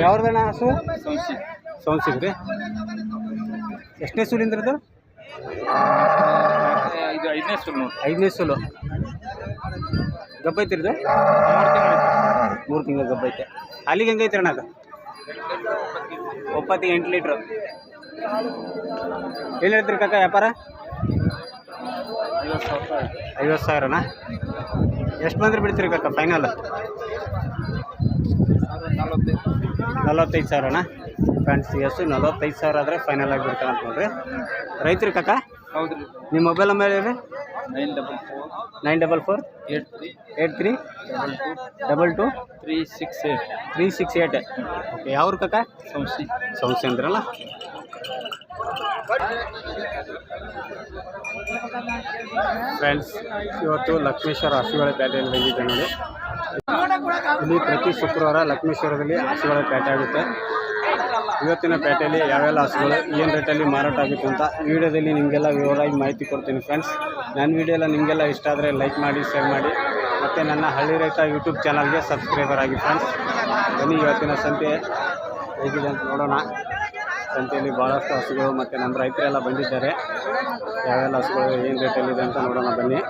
ಯಾವ್ದಣ್ಣ ಹಸು? ಸೌನ್ಸಿಗ್ ರೀ? ಎಷ್ಟನೇ ಸೂಲಿಂದ್ರದ್ದು ಇದು ಐದನೇ ಸೋಲು ಐದನೇ ಸೂಲು. ಗಬ್ಬ ಇದು ಮೂರು ತಿಂಗಳ ಗಬ್ಬ ಐತೆ ಅಲ್ಲಿಗೆ ಹೆಂಗೈತೆ ಅಣ್ಣ ಅದು? ಒಪ್ಪತ್ತಿಗೆ ಎಂಟು ಲೀಟ್ರು. ಏನು ಹೇಳ್ತೀರಿ ಕಾಕ ವ್ಯಾಪಾರ? ಐವತ್ತು ಸಾವಿರನಾ? ಎಷ್ಟು ಬಂದ್ರೆ ಬಿಡ್ತೀರಿ ಕಾಕ ಫೈನಲ್ ನಲವತ್ತೈದು ಸಾವಿರನಾ? ಫ್ರೆಂಡ್ಸ್ ಎಷ್ಟು? ನಲವತ್ತೈದು ಸಾವಿರ ಆದರೆ ಫೈನಲ್ ಆಗಿ ಬಿಡ್ತಾನೆ ಅಂತ ನೋಡ್ರಿ. ರೈತರು ಕಾಕ? ಹೌದು ನಿಮ್ಮ ಮೊಬೈಲ್ ನಂಬರ್ ಹೇಳಿ nine double four. Nine double four. Eight three. Eight three. Double two. Double two. Three six eight. Three six eight. Okay ಯಾವ್ರ ಕಕ್ಕ ಸಂಸ್ಥೆ ಸಂಸ್ಥೆ ಅಂದ್ರಲ್ಲ ಫ್ರೆಂಡ್ಸ್ ಇವತ್ತು ಲಕ್ಷ್ಮೇಶ್ವರ ಹಸುಗಳ ಪ್ಯಾಟೆಯಲ್ಲಿ ಬಂದಿದ್ದೆ ನೋಡಿ. ಇಲ್ಲಿ ಪ್ರತಿ ಶುಕ್ರವಾರ ಲಕ್ಷ್ಮೇಶ್ವರದಲ್ಲಿ ಹಸುಗಳ ಪ್ಯಾಟೆ ಆಗುತ್ತೆ. ಇವತ್ತಿನ ಪೇಟೆಯಲ್ಲಿ ಯಾವೆಲ್ಲ ಹಸುಗಳು, ಏನು ರೇಟಲ್ಲಿ ಮಾರಾಟ ಆಗುತ್ತೆ ಅಂತ ವಿಡಿಯೋದಲ್ಲಿ ನಿಮಗೆಲ್ಲ ವಿವರವಾಗಿ ಮಾಹಿತಿ ಕೊಡ್ತೀನಿ ಫ್ರೆಂಡ್ಸ್ ನನ್ನ ವಿಡಿಯೋ ಎಲ್ಲ ನಿಮಗೆಲ್ಲ ಇಷ್ಟ ಆದರೆ ಲೈಕ್ ಮಾಡಿ ಶೇರ್ ಮಾಡಿ. ಮತ್ತು ನನ್ನ ಹಳ್ಳಿ ರೈತ ಯೂಟ್ಯೂಬ್ ಚಾನಲ್ಗೆ ಸಬ್ಸ್ಕ್ರೈಬರ್ ಆಗಿ ಫ್ರೆಂಡ್ಸ್ ಬನ್ನಿ ಇವತ್ತಿನ ಸಂತೆ ಹೇಗಿದೆ ಅಂತ ನೋಡೋಣ. ಸಂತೆಯಲ್ಲಿ ಭಾಳಷ್ಟು ಹಸುಗಳು ಮತ್ತು ನಮ್ಮ ರೈತರೆಲ್ಲ ಬಂದಿದ್ದಾರೆ. ಯಾವೆಲ್ಲ ಹಸುಗಳು, ಏನು ರೇಟಲ್ಲಿದೆ ಅಂತ ನೋಡೋಣ ಬನ್ನಿ.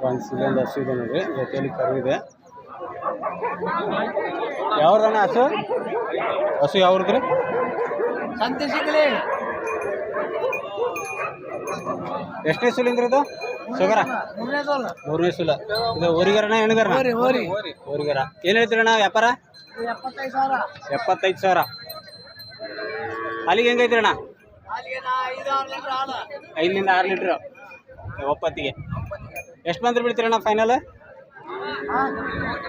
ಫ್ರೆಂಡ್ಸ್ ಇಲ್ಲೊಂದು ಹಸು ಇದೆ ನೋಡಿ, ಜೊತೆಯಲ್ಲಿ ಕರು ಇದೆ. ಯಾವ್ದಣ್ಣ ಹಸು ಹಸು ಯಾವ ರೀ? ಸಂತೆ ಸಿಗಲಿ ಎಷ್ಟನೇ ಸುಲಿಂದ್ರ ಇದು? ಸುಗರ. ಮೂರನೇ ಸೋಲ. ಇದು ಊರಿಗರಣ ಹೆಣ್ಗರಣ ಊರಿಗರ ಏನು ಹೇಳ್ತೀರಣ್ಣ ವ್ಯಾಪಾರ? ಎಪ್ಪತ್ತೈದು ಸಾವಿರ. ಅಲ್ಲಿಗೆ ಹೆಂಗೈತ್ರಣ್ಣ ಐದರಿಂದ ಆರು ಲೀಟ್ರ್. ಒಪ್ಪತ್ತಿಗೆ. ಎಷ್ಟು ಬಂದ್ರೆ ಬಿಡ್ತೀರಣ್ಣ ಫೈನಲ್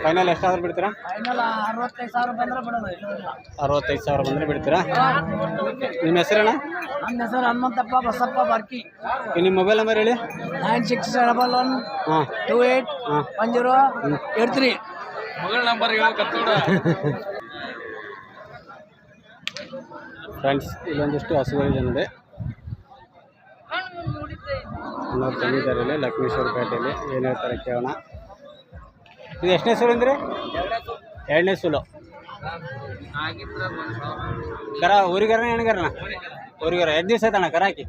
ಫೈನಲ್ ಎಷ್ಟಾದ್ರೂ ಬಿಡ್ತೀರಾ? ಫೈನಲ್ ಅರವತ್ತೈದು ಸಾವಿರ ಬಂದ್ರೆ ಅರವತ್ತೈದು ಸಾವಿರ ಬಂದರೆ ಬಿಡ್ತೀರಾ? ನಿಮ್ಮ ಹೆಸರಣ್ಣ ನನ್ನ ಹೆಸರು ಹನುಮಂತಪ್ಪ ಬಸಪ್ಪ ಬರ್ಕಿ. ನಿಮ್ಮ ಮೊಬೈಲ್ ನಂಬರ್ ಹೇಳಿ. ನೈನ್ ಸಿಕ್ಸ್ ಡಬಲ್ ಒನ್ ಹಾಂ. ಟೂ ಏಯ್ಟ್ ಹಾಂ. One zero eight three mobile number friends ಇಲ್ಲೊಂದಿಷ್ಟು ಹಸುಗಳು ಇನ್ನೊಂದು ತಂದಿದ್ದಾರೆ ಲಕ್ಷ್ಮೇಶ್ವರ ಪೇಟೆಯಲ್ಲಿ. ಏನು ಹೇಳ್ತಾರೆ ಕೇಳೋಣ. ಇದು ಎಷ್ಟನೇ ಸುಲು ಅಂದರೆ? ಎರಡನೇ ಸುಲು ಕರ ಊರಿಗರನ ಹೆಣ್ಗರನ ಊರಿಗರ. ಎರಡು ದಿವಸ ಆಯ್ತಣ್ಣ ಕರ ಹಾಕಿ?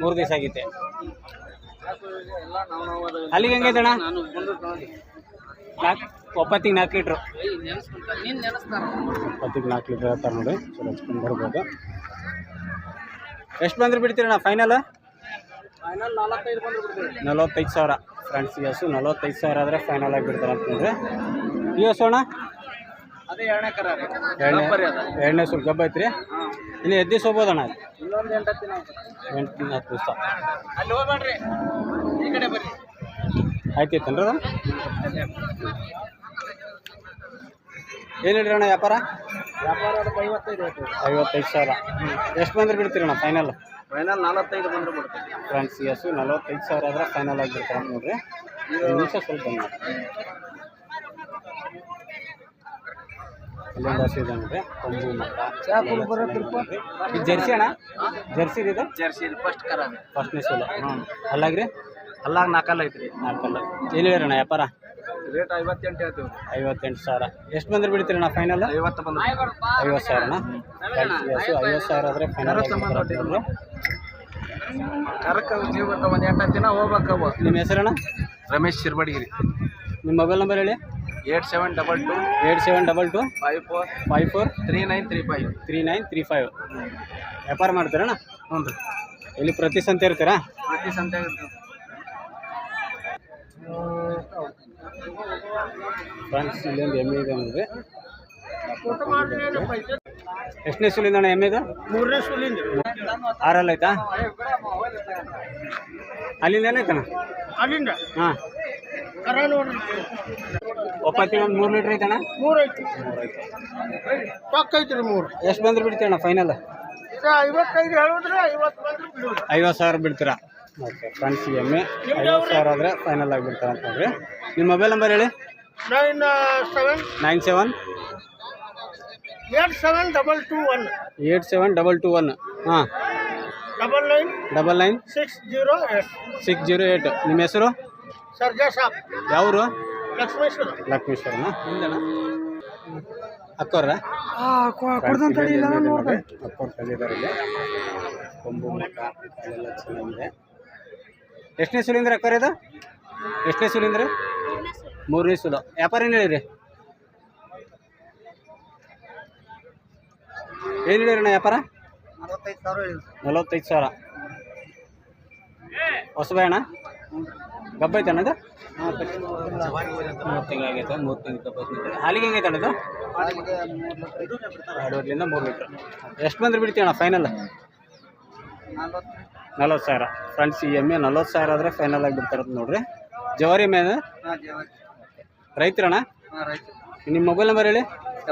ಮೂರು ದಿವಸ ಆಗಿತ್ತೆ. ಅಲ್ಲಿಗೆ ಹೆಂಗೈತಣ್ಣ ನಾಲ್ಕು ಒಪ್ಪತ್ತಿಗೆ ನಾಲ್ಕು ಲೀಟ್ರು. ಒಪ್ಪತ್ತಿಗೆ ನಾಲ್ಕು ಲೀಟ್ರ್ ಹೇಳ್ತಾರೆ ನೋಡಿ. ಚಲೋ ಹಚ್ಕೊಂಡು ಬರ್ಬೋದು. ಎಷ್ಟು ಬಂದ್ರೆ ಬಿಡ್ತೀರಣ್ಣ ಫೈನಲ್ ನಲವತ್ತೈದು ಸಾವಿರ. ಫ್ರೆಂಡ್ಸ್ ಈ ಹಸು ನಲವತ್ತೈದು ಸಾವಿರ ಆದರೆ ಫೈನಲ್ ಆಗಿ ಅಂತಂದರೆ ಯು ಎಸ್ ಈ ಹಸು ಅಣ್ಣ? ಅದೇ ಎರಡನೇ ಕರ ಎರಡನೇ ಎರಡನೇ ಸ್ವಲ್ಪ ಗಬ್ಬ ಐತ್ರಿ. ಇನ್ನು ಎದ್ದು ಹೋಗ್ಬೋದಣ್ಣ ಅದು ಇನ್ನೊಂದು ಎಂಟು ದಿನ ಎಂಟು ದಿನ ಹತ್ತು ದಿವಸ. ಅಲ್ಲಿ ಹೋಗ್ಬೇಡ್ರಿ. ಈ ಕಡೆ ಬರ್ರಿ ಆಯ್ತೈತೇನ್ರಿ ಅದು? ಏನು ಹೇಳ್ರಿ ಅಣ್ಣ ವ್ಯಾಪಾರ? ವ್ಯಾಪಾರ ಐವತ್ತೈದು ಐವತ್ತೈದು ಸಾವಿರ. ಎಷ್ಟು ಬಂದ್ರೆ ಬಿಡ್ತೀರಣ್ಣ ಫೈನಲ್ ಫೈನಲ್ ನಲವತ್ತೈದು ಬಂದ್ರೆ ಬಿಡ್ತೀವಿ ಫ್ರೆಂಡ್ಸ್ ಈ ಹಸು ನಲವತ್ತೈದು ಸಾವಿರ ಆದರೆ ಫೈನಲ್ ಆಗಿ ಬಿಡ್ತಾರೆ ಅಂತ ನೋಡ್ರಿ ಒಂದು ನಿಮಿಷ ಸ್ವಲ್ಪ ಇಲ್ಲೊಂದು ಹಸು ಇದೆ ನೋಡ್ರಿ. ಕೊಂಬು ಮಟ್ಟ ಇದು ಜರ್ಸಿ ಅಣ್ಣ? ಜರ್ಸಿ ಇದೆ? ಜರ್ಸಿ ಫಸ್ಟ್ ಕರ ಫಸ್ಟ್ನೇ ಸೋಲು ಹಾಂ ಅಲ್ಲಾಗ್ರಿ? ಅಲ್ಲಾಗ ನಾಲ್ಕಲ್ಲ ಐತ್ರಿ. ನಾಲ್ಕಲ್ಲ ಏನು ಅಣ್ಣ ವ್ಯಾಪಾರ? ರೇಟ್ ಐವತ್ತೆಂಟು ಹೇಳ್ತೀವಿ. ಐವತ್ತೆಂಟು ಸಾವಿರ. ಎಷ್ಟು ಬಂದ್ರೆ ಬಿಡ್ತೀರಣ್ಣ ಫೈನಲ್ ಐವತ್ತು ಬಂದ್ರೆ ಐವತ್ತು ಸಾವಿರನ? ಐವತ್ತು ಸಾವಿರ ಆದರೆ ಫೈನಲ್ ಕರಕ ಜೀವ ಬರ್ತಾವ ಒಂದು ಎಂಟು ದಿನ ಹೋಗ್ಬೇಕವ ನಿಮ್ಮ ಹೆಸರಣ್ಣ? ರಮೇಶ್ ಶಿರ್ಬಡಿಗಿರಿ ನಿಮ್ಮ ಮೊಬೈಲ್ ನಂಬರ್ ಹೇಳಿ. Eight seven double two eight seven double two five four five four three nine three five. Three nine three five. ವ್ಯಾಪಾರ ಮಾಡ್ತೀರಣ್ಣ? ಹ್ಞೂ ರೀ. ಇಲ್ಲಿ ಪ್ರತಿ ಸಂತೆ ಇರ್ತೀರಾ? ಪ್ರತಿ ಸಂತೆ ಫ್ರೆಂಡ್ಸ್ ಇಲ್ಲೊಂದು ಎಮ್ಮೆ ಇದೆ ನೋಡ್ರಿ. ಎಷ್ಟನೇ ಸುಲಿಂದ ಅಣ್ಣ ಎಮ್ಮೆ ಇದು ಮೂರನೇ ಸುಲಿಂದ. ಆರಲ್ಲಿ ಆಯ್ತಾ? ಅಲ್ಲಿಂದ ಏನಾಯ್ತಣ್ಣ ಅಲ್ಲಿಂದ. ಹಾಂ. ಒಪ್ಪತ್ತಿಗೆ ಒಂದು ಮೂರು ಲೀಟ್ರ್ ಐತಣ್ಣ? ಮೂರು ಐತಿ. ಪಕ್ಕ ಐತ್ರಿ ಮೂರು. ಎಷ್ಟು ಬಂದ್ರೆ ಬಿಡ್ತೀರಣ್ಣ ಫೈನಲ್ ಐವತ್ತೈದು ಹೇಳಿದ್ರೆ ಐವತ್ತು ಬಂದ್ರೆ ಐವತ್ತು ಸಾವಿರ ಬಿಡ್ತೀರಾ? ಓಕೆ ಫ್ರೆಂಡ್ಸ್ ಎಮ್ಮೆ. ಐವತ್ತು ಸಾವಿರ ಆದರೆ ಫೈನಲ್ ಆಗಿ ಬಿಡ್ತಾರೆ ಅಂತ ನೋಡ್ರಿ ನಿಮ್ಮ ಮೊಬೈಲ್ ನಂಬರ್ ಹೇಳಿ? Nine seven. Nine seven. Eight seven double two one. Eight seven double two one. ಹಾಂ. Double nine double nine six zero eight. Six zero eight. ನಿಮ್ಮ ಹೆಸರು? ಸರ್ಜಾ ಸಾಬ್. ಯಾವರು? ಲಕ್ಷ್ಮೇಶ್ವರ. ಲಕ್ಷ್ಮೇಶ್ವರನ? ಅಕ್ಕೋರ ಕೊಡ್ದಂತ ಅಕ್ಕೋರ್ ತಂದಿದ್ದಾರೆ ಇಲ್ಲಿ. ಕೊಂಬು ಮುಖ ಅಲ್ಲೆಲ್ಲ ಚೆನ್ನಾಗಿದೆ. ಎಷ್ಟನೇ ಸುಲಿಂದ್ರ ಅಕ್ಕೋರ್ ಇದು? ಎಷ್ಟನೇ ಸುಲಿಂದ್ರ? ಮೂರನೇ ಸುಲು. ವ್ಯಾಪಾರ ಏನು ಹೇಳಿರಿ ಏನು ಹೇಳಿರಣ್ಣ ವ್ಯಾಪಾರ? ನಲವತ್ತೈದು ಸಾವಿರ ಹೊಸಬಾಯ್ ಅಣ್ಣ? ಗಬ್ಬ ಐತೆ ಅಣ್ಣ ಇದು? ಮೂರು ತಿಂಗಳಾಗೈತೆ ಮೂರು ತಿಂಗಳು ಗಬ್ಬ ಐತೆ. ಹಾಲಿಗೆ ಹೆಂಗೈತೆ ಅಣ್ಣ ಇದು? ಎರಡೂವರೆಲಿಂದ ಮೂರು ಲೀಟ್ರ್. ಎಷ್ಟು ಬಂದ್ರೆ ಬಿಡ್ತೀವಿ ಅಣ್ಣ ಫೈನಲ್ ನಲ್ವತ್ತು. ಸಾವಿರ. ಫ್ರೆಂಡ್ಸ್ ಈ ಎಮ್ಮೆ ನಲ್ವತ್ತು ಸಾವಿರ ಆದರೆ ಫೈನಲ್ ಆಗಿ ಬಿಡ್ತಾರ ನೋಡ್ರಿ. ಜವಾರಿ ಎಮ್ಮೆ ರೈತರಣ್ಣ ನಿಮ್ಮ ಮೊಬೈಲ್ ನಂಬರ್ ಹೇಳಿ?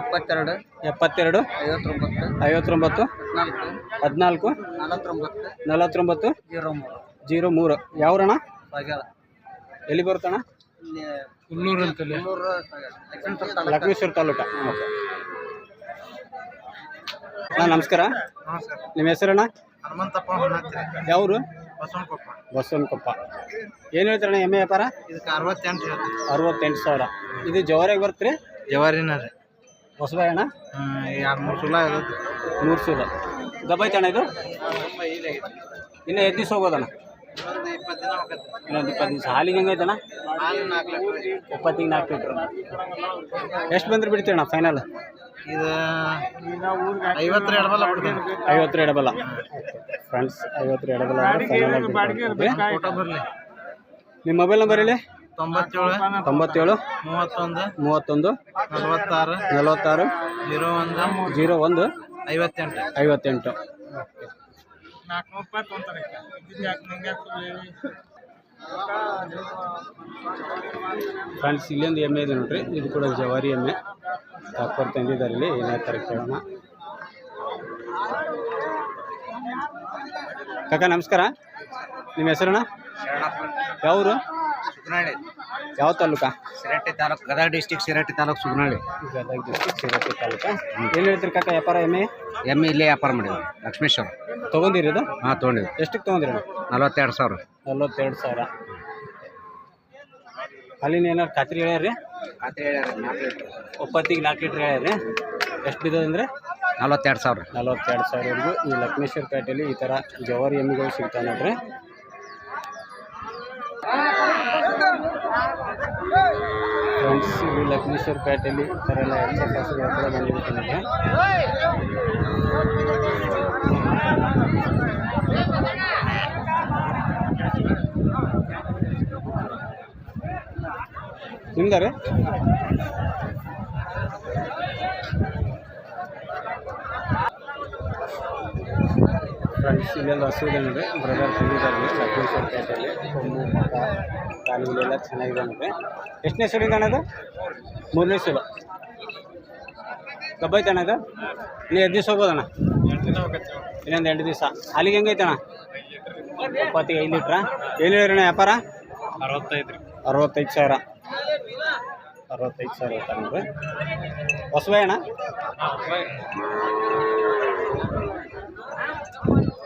ಎಪ್ಪತ್ತೆರಡು ಎಪ್ಪತ್ತೆರಡು ಐವತ್ತೊಂಬತ್ತು ಐವತ್ತೊಂಬತ್ತು ಹದಿನಾಲ್ಕು ನಲವತ್ತೊಂಬತ್ತು ನಲವತ್ತೊಂಬತ್ತು ಜೀರೋ ಮೂರು. ಜೀರೋ ಮೂರು. ಯಾವ್ರಣ್ಣ? ಸಾಗ್ಯಾಳ ಎಲ್ಲಿ ಬರುತ್ತಣ ಇಲ್ಲಿ ಹುಲ್ಲೂರು ಅಂತಲ್ಲಿ ಲಕ್ಷ್ಮೇಶ್ವರ ತಾಲೂಕ. ಓಕೆ. ಅಣ್ಣ ನಮಸ್ಕಾರ. ಹಾಂ ಸರ್ ನಿಮ್ಮ ಹೆಸರಣ್ಣ? ಹನುಮಂತಪ್ಪ ಯಾವರು? ಬಸವನಕೊಪ್ಪ. ಬಸವನಕೊಪ್ಪ. ಏನು ಹೇಳ್ತಾರಣ್ಣ ಎಮ್ಮೆ ವ್ಯಾಪಾರ? ಇದಕ್ಕೆ ಅರವತ್ತೆಂಟು ಅರವತ್ತೆಂಟು ಸಾವಿರ. ಇದು ಜವಾರಿಗೆ ಬರ್ತೀರಿ? ಜವಾರಿನ ರೀ. ಹೊಸಬಾಯ್ ಅಣ್ಣ? ಎರಡು ಮೂರು ಸುಲ ಇರುತ್ತೆ. ಸುಲ ಸೂಲ ದಬ್ಬೈತಣ್ಣ ಇದು? ಇನ್ನು ಎದ್ದು ದಿವಸ ಹೋಗೋದಣ್ಣ? ಇಪ್ಪತ್ತು ದಿನ ಇನ್ನೊಂದು ಇಪ್ಪತ್ತು ದಿವಸ. ಹಾಲಿಗೆ ಹೆಂಗೈತಣ್ಣ ಅಣ್ಣ ನಾಲ್ಕು ಇಪ್ಪತ್ತಿಗೆ ನಾಲ್ಕು ಲೀಟ್ರ್. ಎಷ್ಟು ಬಂದ್ರೆ ಅಣ್ಣ ಫೈನಲ್ ಇದು ಐವತ್ತರ ಎಡಬಲ್ಲ ಬಿಡ್ತೀನಿ. ಐವತ್ತರ ಎಡಬಲ್ಲ ಫ್ರೆಂಡ್ಸ್ ಐವತ್ತರ ಎಡಬಲ್ಲ ಫೈನಲ್ ನಿಮ್ಮ ಮೊಬೈಲ್ ನಂಬರ್ ಹೇಳಿ? ತೊಂಬತ್ತೇಳು ತೊಂಬತ್ತೇಳು ಮೂವತ್ತೊಂದು ಮೂವತ್ತೊಂದು ನಲವತ್ತಾರು ನಲವತ್ತಾರು ಜೀರೋ ಒಂದು ಜೀರೋ ಒಂದು ಐವತ್ತೆಂಟು. ಐವತ್ತೆಂಟು. ಫ್ರೆಂಡ್ಸ್ ಇಲ್ಲೊಂದು ಎಮ್ಮೆ ಇದೆ ನೋಡ್ರಿ. ಇದು ಕೂಡ ಜವಾರಿ ಎಮ್ಮೆ. ಡಾಕ್ಟರ್ ತಂದಿದ್ದಾರೆ ಇಲ್ಲಿ. ಏನೇ ಥರ ಕೇಳೋಣ. ಕಾಕ ನಮಸ್ಕಾರ. ನಿಮ್ಮ ಹೆಸರಣ್ಣ? ಯಾವರು? ಸುಗ್ನಾಳಿ ಯಾವ ತಾಲೂಕ? Siratti taluk Gadag district Siratti taluk Sugnali Gadag district Siratti taluk? ಏನ್ ಹೇಳ್ತೀರಿ ಕಾಕ ವ್ಯಾಪಾರ ಎಮ್ಮೆ ಎಮ್ಮೆ ಇಲ್ಲೇ ವ್ಯಾಪಾರ ಮಾಡಿದ್ವಿ ಲಕ್ಷ್ಮೇಶ್ವರ. ತೊಗೊಂಡಿರಿ ಇದು? ಹಾಂ ತೊಗೊಂಡಿವಿ ಎಷ್ಟಕ್ಕೆ ತೊಗೊಂಡಿರಿ ನಲ್ವತ್ತೆರಡು ಸಾವಿರ. ನಲ್ವತ್ತೆರಡು ಸಾವಿರ. ಅಲ್ಲಿನ ಏನಾರು ಖಾತ್ರಿ ಹೇಳ್ಯಾರಿ ಖಾತ್ರಿ ನಾಲ್ಕು ಲೀಟ್ರ್. ಒಪ್ಪತ್ತಿಗೆ ನಾಲ್ಕು ಲೀಟ್ರ್ ಹೇಳ್ಯಾರಿ ಎಷ್ಟು ಬಿದ್ದದಂದ್ರೆ ನಲ್ವತ್ತೆರಡು ಸಾವಿರ. ನಲ್ವತ್ತೆರಡು ಸಾವಿರವರೆಗೂ ಈ ಲಕ್ಷ್ಮೇಶ್ವರ ಪೇಟೆಯಲ್ಲಿ ಈ ಥರ ಜವಾರಿ ಎಮ್ಮೆಗಳು ಸಿಗ್ತಾವೆ ನೋಡ್ರಿ. ಫ್ರೆಂಡ್ಸ್ ಇಲ್ಲಿ ಲಕ್ಷ್ಮೇಶ್ವರ ಪೇಟೆಯಲ್ಲಿ ಈ ಥರ ಎಲ್ಲ ಎಲ್ಲ ಎಫ್ ಕೂಡ ಬಂದಿರುತ್ತೆ ನಿಮ್ದಾರೆ ಫ್ರೆಂಡ್ಸ್ ಇಲ್ಲೆಲ್ಲ ಹಸು ನೋಡ್ರಿ ಬ್ರದರ್ ತಂದಿದ್ದಾರೆ ಲಕ್ಷ್ಮೇಶ್ವರ ಪೇಟೆಯಲ್ಲಿ ಕೊಂಬು ಮಠ ಕಾಲುಗಳೆಲ್ಲ ಚೆನ್ನಾಗಿದೆ ನೋಡ್ರಿ ಎಷ್ಟನೇ ಸುಲಿಂದ ಕಾಣೋದು ಮೂರನೇ ಸುಲು. ಕಬ್ಬೈತೆ ಅಣ್ಣ ಇದು? ಇನ್ನು ಎರಡು ದಿವಸ ಹೋಗ್ಬೋದಣ್ಣ ಇನ್ನೊಂದು ಎರಡು ದಿವಸ. ಅಲ್ಲಿಗೆ ಹೆಂಗೈತೆ ಅಣ್ಣ? ಇಪ್ಪತ್ತಿಗೆ ಐದು ಲೀಟ್ರಾ? ಏನು ಹೇಳಿರಣ್ಣ ವ್ಯಾಪಾರ? ಅರವತ್ತೈದು ಅರವತ್ತೈದು ಸಾವಿರ. ಅರವತ್ತೈದು ಸಾವಿರ ಐತೆ ನೋಡ್ರಿ ಹೊಸಬೇ ಅಣ್ಣ?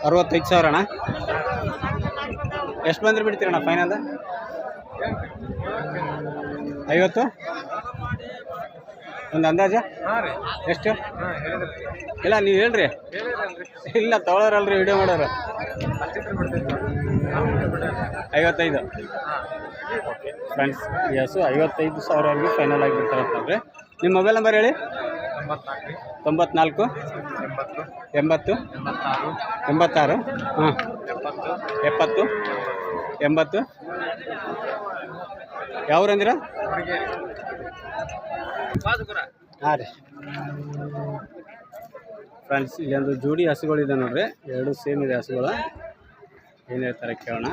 ಅರವತ್ತೈದು ಸಾವಿರ ಅಣ್ಣ. ಎಷ್ಟು ಬಂದ್ರೆ ಬಿಡ್ತೀರಣ್ಣ ಫೈನಲ್ ಐವತ್ತು? ಒಂದು ಅಂದಾಜು? ಎಷ್ಟು? ಇಲ್ಲ ನೀವು ಹೇಳ್ರಿ. ಇಲ್ಲ ತೊಗೊಳೋರಲ್ರಿ ವಿಡಿಯೋ ಮಾಡೋರು. ಐವತ್ತೈದು. ಫ್ರೆಂಡ್ಸ್ ಎಸ್ ಐವತ್ತೈದು ಸಾವಿರವರೆಗೂ ಫೈನಲ್ ಆಗಿ ಅಂತಂದರೆ ನಿಮ್ಮ ಮೊಬೈಲ್ ನಂಬರ್ ಹೇಳಿ? ತೊಂಬತ್ನಾಲ್ಕು? ಎಂಬತ್ತು. ಎಂಬತ್ತಾರು. ಹಾಂ ಎಪ್ಪತ್ತು? ಎಂಬತ್ತು? ಯಾವ್ರಂದಿರ? ಹಾಂ ರೀ. ಫ್ರೆಂಡ್ಸ್ ಇಲ್ಲೊಂದು ಜೋಡಿ ಹಸುಗಳಿದೆ ನೋಡ್ರಿ. ಎರಡು ಸೇಮ್ ಇದೆ ಹಸುಗಳು. ಏನು ಹೇಳ್ತಾರೆ ಕೇಳೋಣ.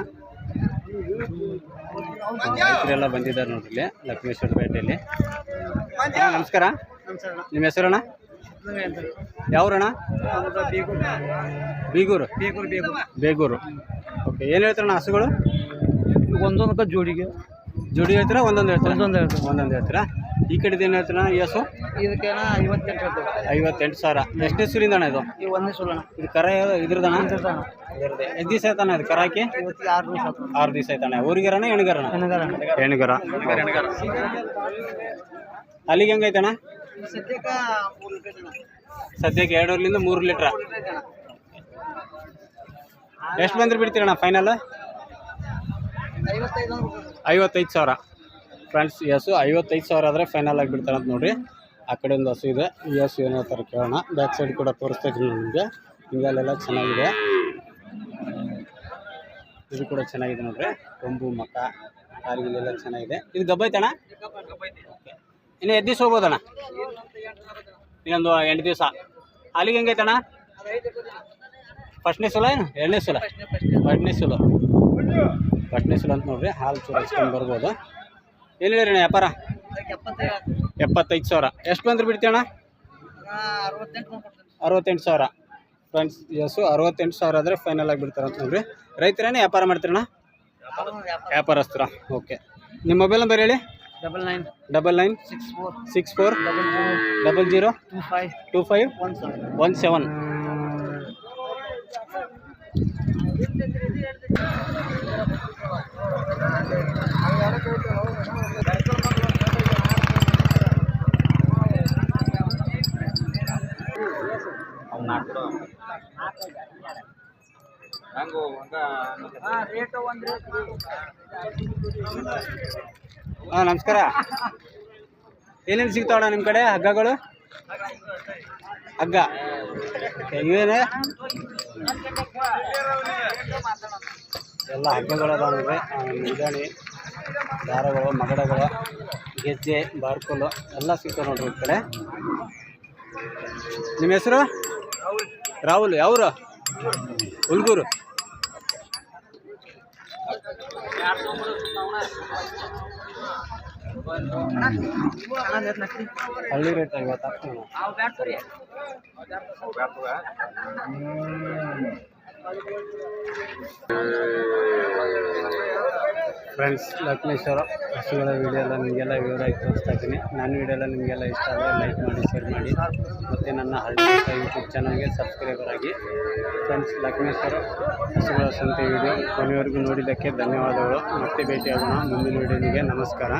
ರೈತರೆಲ್ಲ ಬಂದಿದ್ದಾರೆ ನೋಡ್ರಿ ಇಲ್ಲಿ ಲಕ್ಷ್ಮೇಶ್ವರ ಪೇಟೆಯಲ್ಲಿ. ನಮಸ್ಕಾರ. ನಿಮ್ಮ ಹೆಸರಣ್ಣ? ಯಾವಣ ಬೀಗೂರು. ಬೇಗೂರು? ಓಕೆ ಏನು ಹೇಳ್ತಾರಣ್ಣ ಹಸುಗಳು? ಒಂದೊಂದಕ್ಕೆ ಜೋಡಿಗೆ. ಜೋಡಿ ಹೇಳ್ತೀರಾ? ಒಂದೊಂದು ಹೇಳ್ತೀರಾ? ಒಂದೊಂದು ಹೇಳ್ತಾರೆ ಒಂದೊಂದು ಹೇಳ್ತೀರಾ? ಈ ಕಡೆದು ಏನು ಹೇಳ್ತೀರಾ ಈ ಹಸು? ಇದಕ್ಕೇನ ಐವತ್ತೆಂಟು ಸಾವಿರ. ಎಷ್ಟು ಸುರಿಂದ ಅಣ್ಣ ಇದು ಈ ಒಂದೇ ಸುಳ್ಳಣ ಇದು ಕರ ಇದ್ರದಣ್ಣ? ಇದ್ರದ್ದು. ಎಷ್ಟು ದಿವಸ ಆಯ್ತಾನ ಇದು ಕರಾಕಿ? ಆರು ದಿವಸ ಆಯ್ತಾನೆ ಊರಿಗರಣ ಹೆಣ್ಗರಣ ಎಣ್ಗರ ಹೆಣ್ಗರ. ಅಲ್ಲಿಗೆ ಹೆಂಗೈತಣ್ಣ? ಸದ್ಯಕ್ಕೆ ಎರಡೂರ್ಲಿಂದ ಮೂರು ಲೀಟ್ರ. ಎಷ್ಟು ಬಂದ್ರೆ ಬಿಡ್ತೀರಣ್ಣ ಫೈನಲ್ ಐವತ್ತೈದು ಸಾವಿರ. ಫ್ರೆಂಡ್ಸ್ ಹಸು ಐವತ್ತೈದು ಸಾವಿರ ಆದರೆ ಫೈನಲ್ ಆಗಿ ಬಿಡ್ತಾರೆ ಅಂತ ನೋಡಿರಿ ಆ ಕಡೆ ಒಂದು ಹಸು ಇದೆ. ಈ ಹಸು ಏನು ಹೇಳ್ತಾರೆ ಕೇಳೋಣ. ಬ್ಯಾಕ್ ಸೈಡ್ ಕೂಡ ತೋರಿಸ್ತಾ ಇದ್ದೀನಿ ನಿಮಗೆ. ಹಿಂಗಲ್ಲೆಲ್ಲ ಚೆನ್ನಾಗಿದೆ. ಇದು ಕೂಡ ಚೆನ್ನಾಗಿದೆ ನೋಡ್ರಿ. ಕೊಂಬು ಮಕ್ಕ ಕಾಲಿಗೆಲ್ಲ ಚೆನ್ನಾಗಿದೆ. ಇದು ಗಬ್ಬೈತಣ್ಣ ಇನ್ನು ಎದ್ದು ದಿವಸ ಹೋಗ್ಬೋದಣ್ಣ? ಇನ್ನೊಂದು ಎಂಟು ದಿವಸ. ಅಲ್ಲಿಗೆ ಹೆಂಗೈತಣ್ಣ ಫಸ್ಟ್ನೇ ಸಲ ಏನು? ಎರಡನೇ ಸಲ. ಫಸ್ಟ್ನೇ ಸುಲ. ಫಸ್ಟ್ನೇ ಸಲ ಅಂತ ನೋಡ್ರಿ ಹಾಲು ಚೂರು ಹಚ್ಕೊಂಡು ಬರ್ಬೋದು. ಎಲ್ಲಿ ಹೇಳಿ ಅಣ್ಣ ವ್ಯಾಪಾರ? ಎಪ್ಪತ್ತೈದು ಸಾವಿರ. ಎಷ್ಟು ಬಂದ್ರೆ ಬಿಡ್ತೀಯಣ್ಣ? ನಾ ಅರವತ್ತೆಂಟು ಸಾವಿರ. ಫ್ರೆಂಡ್ಸ್ ಎಸ್ಸು ಅರವತ್ತೆಂಟು ಸಾವಿರ ಆದರೆ ಫೈನಲ್ ಆಗಿ ಬಿಡ್ತಾರೆ ಅಂತ ನೋಡ್ರಿ. ರೈತರೇನೆ ವ್ಯಾಪಾರ ಮಾಡ್ತೀರಣ್ಣ? ವ್ಯಾಪಾರಸ್ತರ ವ್ಯಾಪಾರ ವ್ಯಾಪಾರಸ್ತ್ರ ಓಕೆ. ನಿಮ್ಮ ಮೊಬೈಲ್ ನಂಬರ್ ಹೇಳಿ? Double nine double nine six four six four double zero double zero two five two five one seven rate ಒಂದು ಹಾಂ ನಮಸ್ಕಾರ. ಏನೇನು ಸಿಗ್ತಾವಣ್ಣ ನಿಮ್ಮ ಕಡೆ ಹಗ್ಗಗಳು? ಹಗ್ಗ. ಇವೇನೆ? ಎಲ್ಲ ಹಗ್ಗಗಳು ಅದಾವೆ ನಿಧಾನಿ ದಾರಗಳು ಮಗಡಗಳು ಗೆಜ್ಜೆ ಬಾರ್ಕೋಲು ಎಲ್ಲ ಸಿಗ್ತಾವೆ ನೋಡ್ರಿ ಈ ಕಡೆ. ನಿಮ್ಮ ಹೆಸರು? ರಾಹುಲ್ ಯಾವರು? ಹುಲ್ಗೂರು ಹಳ್ಳಿ ರೇಟ್ ಐವತ್ತು ಹಾಕ್ತೀವಿ ಫ್ರೆಂಡ್ಸ್ ಲಕ್ಷ್ಮೇಶ್ವರ ಹಸುಗಳ ವೀಡಿಯೋ ಎಲ್ಲ ನಿಮಗೆಲ್ಲ ವಿವರವಾಗಿ ತೋರಿಸ್ತಾ ಇದ್ದೀನಿ. ನನ್ನ ವೀಡಿಯೋ ಎಲ್ಲ ನಿಮಗೆಲ್ಲ ಇಷ್ಟ ಆದರೆ ಲೈಕ್ ಮಾಡಿ ಶೇರ್ ಮಾಡಿ. ಮತ್ತು ನನ್ನ ಹಳ್ಳಿ ಯೂಟ್ಯೂಬ್ ಚಾನಲ್ಗೆ ಸಬ್ಸ್ಕ್ರೈಬರ್ ಆಗಿ ಫ್ರೆಂಡ್ಸ್ ಲಕ್ಷ್ಮೇಶ್ವರ ಹಸುಗಳ ಸಂತೆ ವಿಡಿಯೋ ಕೊನೆಯವರೆಗೂ ನೋಡಿದ್ದಕ್ಕೆ ಧನ್ಯವಾದಗಳು. ಮತ್ತೆ ಭೇಟಿಯಾಗೋಣ ಮುಂದಿನ ವೀಡಿಯೋನಿಗೆ ನಮಸ್ಕಾರ.